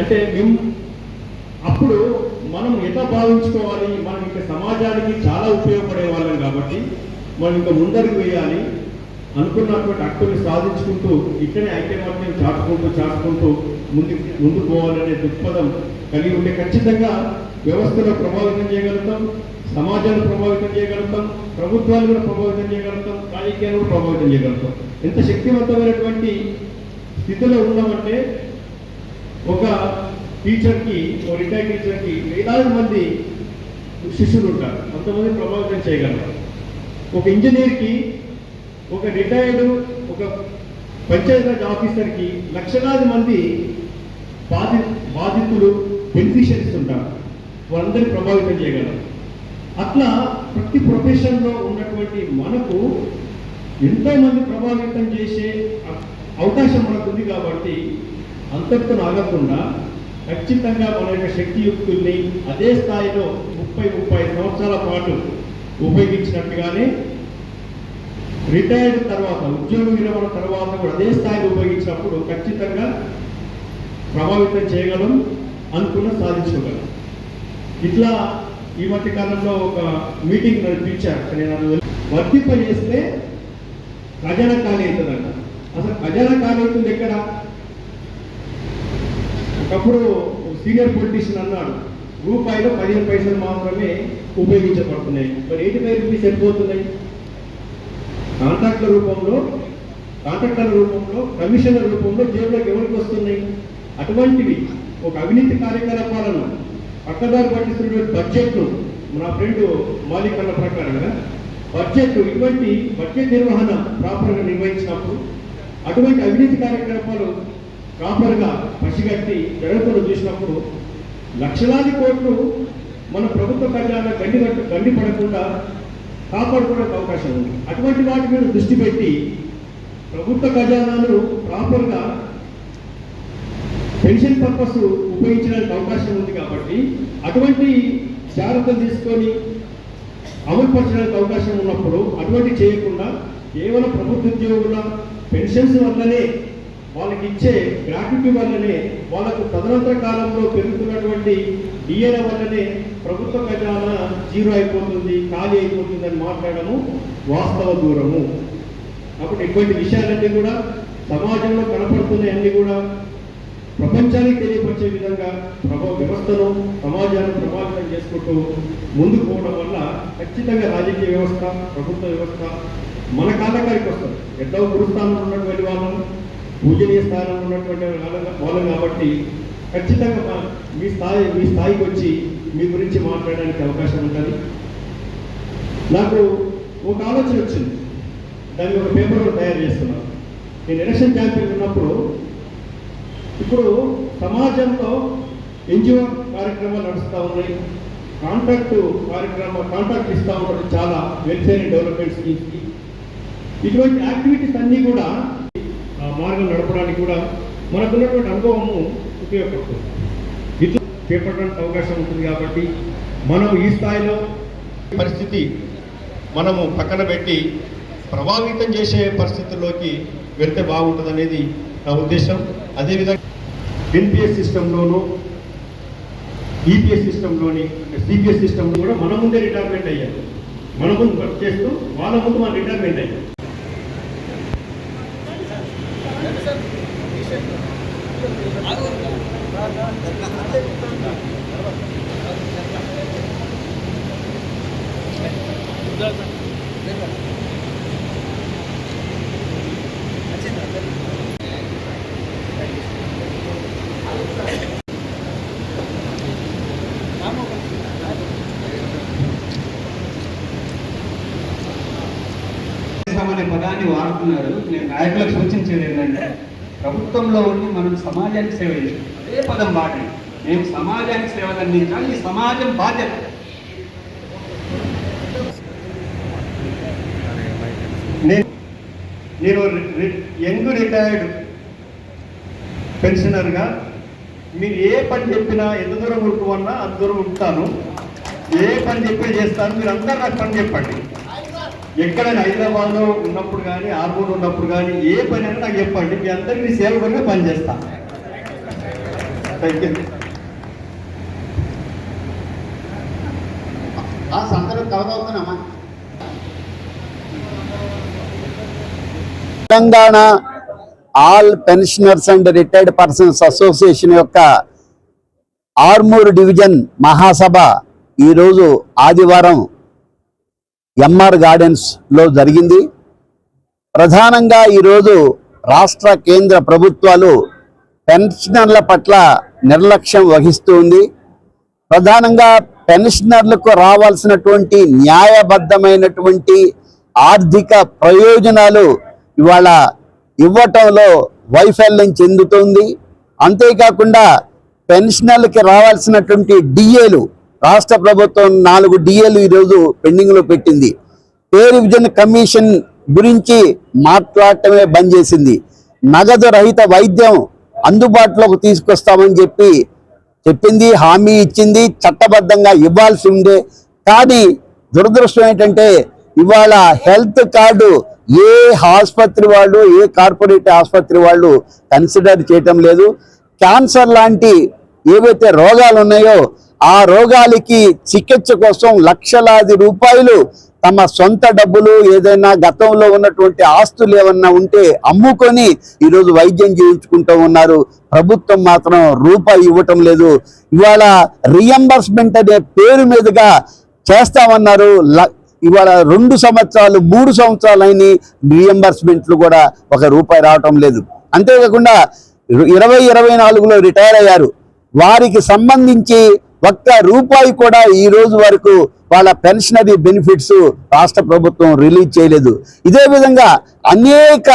అంటే మేము అప్పుడు మనం ఎట్లా భావించుకోవాలి? మనం ఇంకా సమాజానికి చాలా ఉపయోగపడే వాళ్ళం కాబట్టి మనం ఇంకా ముందరికి వేయాలి అనుకున్నటువంటి హక్కుని సాధించుకుంటూ ఇక్కడే ఐక్యమత్యం చాటుకుంటూ చాటుకుంటూ ముందు ముందుకు పోవాలనే దృక్పథం కలిగి ఉంటే ఖచ్చితంగా వ్యవస్థలో ప్రభావితం చేయగలుగుతాం సమాజాన్ని ప్రభావితం చేయగలుగుతాం ప్రభుత్వాలు కూడా ప్రభావితం చేయగలుగుతాం రాజకీయాలు కూడా ప్రభావితం చేయగలుగుతాం. ఎంత శక్తివంతమైనటువంటి స్థితిలో ఉన్నామంటే ఒక టీచర్కి ఒక రిటైర్డ్ టీచర్కి వేలాది మంది శిష్యులు ఉంటారు అంతమంది ప్రభావితం చేయగలరు. ఒక ఇంజనీర్కి ఒక రిటైర్డ్ ఒక పంచాయతీరాజ్ ఆఫీసర్కి లక్షలాది మంది బాధి బాధితులు బెనిఫిషియరీస్ ఉంటారు. వాళ్ళందరినీ ప్రభావితం చేయగలరు. అట్లా ప్రతి ప్రొఫెషన్లో ఉన్నటువంటి మనకు ఎంతోమంది ప్రభావితం చేసే అవకాశం మనకు ఉంది కాబట్టి అంతకు ఆగకుండా ఖచ్చితంగా మన యొక్క శక్తియుక్తుల్ని అదే స్థాయిలో ముప్పై ముప్పై సంవత్సరాల పాటు ఉపయోగించినట్టుగానే రిటైర్డ్ తర్వాత ఉద్యోగ విరమణ తర్వాత కూడా అదే స్థాయిలో ఉపయోగించినప్పుడు ఖచ్చితంగా ప్రభావితం చేయగలం అనుకున్న సాధించుకోగలం ఇట్లా ఈ మధ్య కాలంలో ఒక మీటింగ్ నడిపించారు. నేను వర్తింపజేస్తే చేస్తే ఖజానా ఖాళీ అవుతుందంట. అసలు ఖజానా ఖాళీ అవుతుంది ఎక్కడ? ఒకప్పుడు సీనియర్ పొలిటీషియన్ అన్నాడు రూపాయిలో పదిహేను పైసలు మాత్రమే ఉపయోగించబడుతున్నాయి. మరి ఎయిటీ ఫైవ్ రూపీస్ వెళ్ళిపోతున్నాయి కాంట్రాక్ట్ల రూపంలో కాంట్రాక్టర్ల రూపంలో కమిషన్ల రూపంలో జేబులోకి ఎవరికి వస్తున్నాయి? అటువంటివి ఒక అవినీతి కార్యకలాపాలను పక్కదారి పట్టిస్తున్నటువంటి బడ్జెట్ను నా ఫ్రెండ్ మాలికన్న ప్రకారంగా బడ్జెట్ ఇటువంటి బడ్జెట్ నిర్వహణ ప్రాపర్గా నిర్వహించినప్పుడు అటువంటి అవినీతి కార్యకలాపాలు ప్రాపర్గా పసిగట్టి జరుగుతున్న చూసినప్పుడు లక్షలాది కోట్లు మన ప్రభుత్వ ఖజానా గండి గండి పడకుండా కాపాడుకోవడానికి అవకాశం ఉంది. అటువంటి వాటి మీద దృష్టి పెట్టి ప్రభుత్వ ఖజానాను ప్రాపర్గా పెన్షన్ పర్పస్ ఉపయోగించడానికి అవకాశం ఉంది కాబట్టి అటువంటి జాగ్రత్తలు తీసుకొని అమలుపరచడానికి అవకాశం ఉన్నప్పుడు అటువంటి చేయకుండా కేవలం ప్రభుత్వ ఉద్యోగుల పెన్షన్స్ వల్లనే వాళ్ళకి ఇచ్చే గ్రాట్యుటీ వల్లనే వాళ్ళకు తదనంతర కాలంలో పెరుగుతున్నటువంటి డిఏల వల్లనే ప్రభుత్వ ఖజానా జీరో అయిపోతుంది ఖాళీ అయిపోతుంది అని మాట్లాడము వాస్తవ దూరము. అప్పుడు ఇటువంటి విషయాలన్నీ కూడా సమాజంలో కనపడుతున్నాయి అన్నీ కూడా ప్రపంచానికి తెలియపరిచే విధంగా ప్రభావ వ్యవస్థను సమాజాన్ని ప్రభావితం చేసుకుంటూ ముందుకు పోవడం వల్ల ఖచ్చితంగా రాజకీయ వ్యవస్థ ప్రభుత్వ వ్యవస్థ మన కాళ్ళకారికి వస్తుంది. ఎంతో గురుస్థానంలో ఉన్నటువంటి వాళ్ళం పూజనీయ స్థానంలో ఉన్నటువంటి మూలం కాబట్టి ఖచ్చితంగా మీ స్థాయి మీ స్థాయికి వచ్చి మీ గురించి మాట్లాడడానికి అవకాశం ఉంటుంది. నాకు ఒక ఆలోచన వచ్చింది. దాన్ని ఒక పేపర్లో తయారు చేస్తున్నాను నేను ఎలక్షన్ క్యాంపెయిన్ ఉన్నప్పుడు ఇప్పుడు సమాజంలో ఎన్జిఓ కార్యక్రమాలు నడుస్తూ ఉన్నాయి. కాంట్రాక్ట్ కార్యక్రమ కాంట్రాక్ట్ ఇస్తూ ఉంటారు చాలా వెల్ఫేర్ అండ్ డెవలప్మెంట్ స్కీమ్స్కి. ఇటువంటి యాక్టివిటీస్ అన్నీ కూడా మార్గం నడపడానికి కూడా మనకున్నటువంటి అనుభవము ఉపయోగపడుతుంది. ఇట్లా చేపట్టడానికి అవకాశం ఉంటుంది కాబట్టి మనం ఈ స్థాయిలో పరిస్థితి మనము పక్కన పెట్టి ప్రభావితం చేసే పరిస్థితుల్లోకి వెళ్తే బాగుంటుంది అనేది నా ఉద్దేశం. అదేవిధంగా ఎన్పిఎస్ సిస్టంలోను ఈపీఎస్ సిస్టంలోని సిపిఎస్ సిస్టంలో కూడా మన ముందే రిటైర్మెంట్ అయ్యారు. మన ముందు వర్క్ చేస్తూ వాళ్ళ ముందు మన రిటైర్మెంట్ అయ్యారు అనే పదాన్ని వాడుతున్నారు. నేను నాయకులకు సూచించేది ఏంటంటే ప్రభుత్వంలో ఉండి మనం సమాజానికి సేవ చేసాం అదే పదం వాడండి మేము సమాజానికి సేవలు అందించాలి. ఈ సమాజం బాధ్యత. నేను నేను యంగ్ రిటైర్డ్ పెన్షనర్గా మీరు ఏ పని చెప్పినా ఎంత దూరం ఉరుకోమన్నా అంత దూరం ఉంటాను. ఏ పని చెప్పి చేస్తాను. మీరు అందరు నాకు పని చెప్పండి. ఎక్కడైనా హైదరాబాద్లో ఉన్నప్పుడు కానీ ఆర్మూర్ ఉన్నప్పుడు కానీ ఏ పని అయినా నాకు చెప్పండి. మీ అందరికీ సేవకుడిగా పని చేస్తాను థ్యాంక్ యూ సందర్భం కలగవుతున్నామా Telangana all pensioners and retired persons association యొక్క ఆర్మూర్ డివిజన్ మహాసభ ఈరోజు ఆదివారం ఎంఆర్ గార్డెన్స్లో జరిగింది. ప్రధానంగా ఈరోజు రాష్ట్ర కేంద్ర ప్రభుత్వాలు పెన్షనర్ల పట్ల నిర్లక్ష్యం వహిస్తుంది ప్రధానంగా పెన్షనర్లకు రావాల్సినటువంటి న్యాయబద్ధమైనటువంటి ఆర్థిక ప్రయోజనాలు ఇవాళ ఇవ్వటంలో వైఫల్యం చెందుతుంది. అంతేకాకుండా పెన్షనర్లకి రావాల్సినటువంటి డిఏలు రాష్ట్ర ప్రభుత్వం నాలుగు డిఏలు ఈరోజు పెండింగ్లో పెట్టింది. పే రివిజన్ కమిషన్ గురించి మాట్లాడటమే బంద్ చేసింది. నగదు రహిత వైద్యం అందుబాటులోకి తీసుకొస్తామని చెప్పి చెప్పింది హామీ ఇచ్చింది చట్టబద్ధంగా ఇవ్వాల్సి ఉండే. కానీ దురదృష్టం ఏంటంటే ఇవాళ హెల్త్ కార్డు ఏ ఆసుపత్రి వాళ్ళు ఏ కార్పొరేట్ ఆసుపత్రి వాళ్ళు కన్సిడర్ చేయటం లేదు. క్యాన్సర్ లాంటి ఏవైతే రోగాలు ఉన్నాయో ఆ రోగాలకి చికిత్స కోసం లక్షలాది రూపాయలు తమ సొంత డబ్బులు ఏదైనా గతంలో ఉన్నటువంటి ఆస్తులు ఏమన్నా ఉంటే అమ్ముకొని ఈరోజు వైద్యం చేయించుకుంటూ ఉన్నారు. ప్రభుత్వం మాత్రం రూపాయి ఇవ్వటం లేదు. ఇవాళ రియంబర్స్మెంట్ అనే పేరు మీదుగా చేస్తామన్నారు. ల- ఇవాళ రెండు సంవత్సరాలు మూడు సంవత్సరాలు రియంబర్స్మెంట్లు కూడా ఒక రూపాయి రావటం లేదు. అంతేకాకుండా ఇరవై ఇరవై నాలుగులో రిటైర్ అయ్యారు. వారికి సంబంధించి ఒక్క రూపాయి కూడా ఈ రోజు వరకు వాళ్ళ పెన్షనరీ బెనిఫిట్స్ రాష్ట్ర ప్రభుత్వం రిలీజ్ చేయలేదు. ఇదే విధంగా అనేక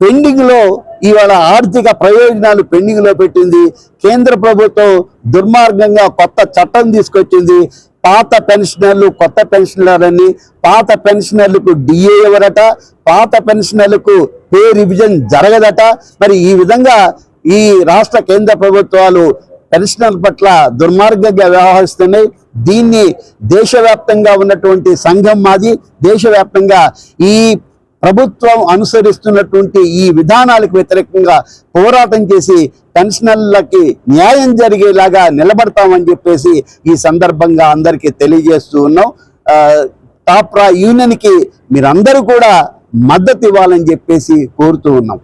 పెండింగ్లో ఇవాళ ఆర్థిక ప్రయోజనాలు పెండింగ్లో పెట్టింది. కేంద్ర ప్రభుత్వం దుర్మార్గంగా కొత్త చట్టం తీసుకొచ్చింది. పాత పెన్షనర్లు కొత్త పెన్షనర్లని పాత పెన్షనర్లకు డిఏ ఎవరట పాత పెన్షనర్లకు పే రివిజన్ జరగదట. మరి ఈ విధంగా ఈ రాష్ట్ర కేంద్ర ప్రభుత్వాలు పెన్షనర్ పట్ల దుర్మార్గంగా వ్యవహరిస్తున్నాయి. దీన్ని దేశవ్యాప్తంగా ఉన్నటువంటి సంఘం మాది. దేశవ్యాప్తంగా ఈ ప్రభుత్వం అనుసరిస్తున్నటువంటి ఈ విధానాలకు వ్యతిరేకంగా పోరాటం చేసి పెన్షనర్లకి న్యాయం జరిగేలాగా నిలబడతామని చెప్పేసి ఈ సందర్భంగా అందరికీ తెలియజేస్తూ ఉన్నాం. టాప్రా యూనియన్కి మీరందరూ కూడా మద్దతు ఇవ్వాలని చెప్పేసి కోరుతూ ఉన్నాం.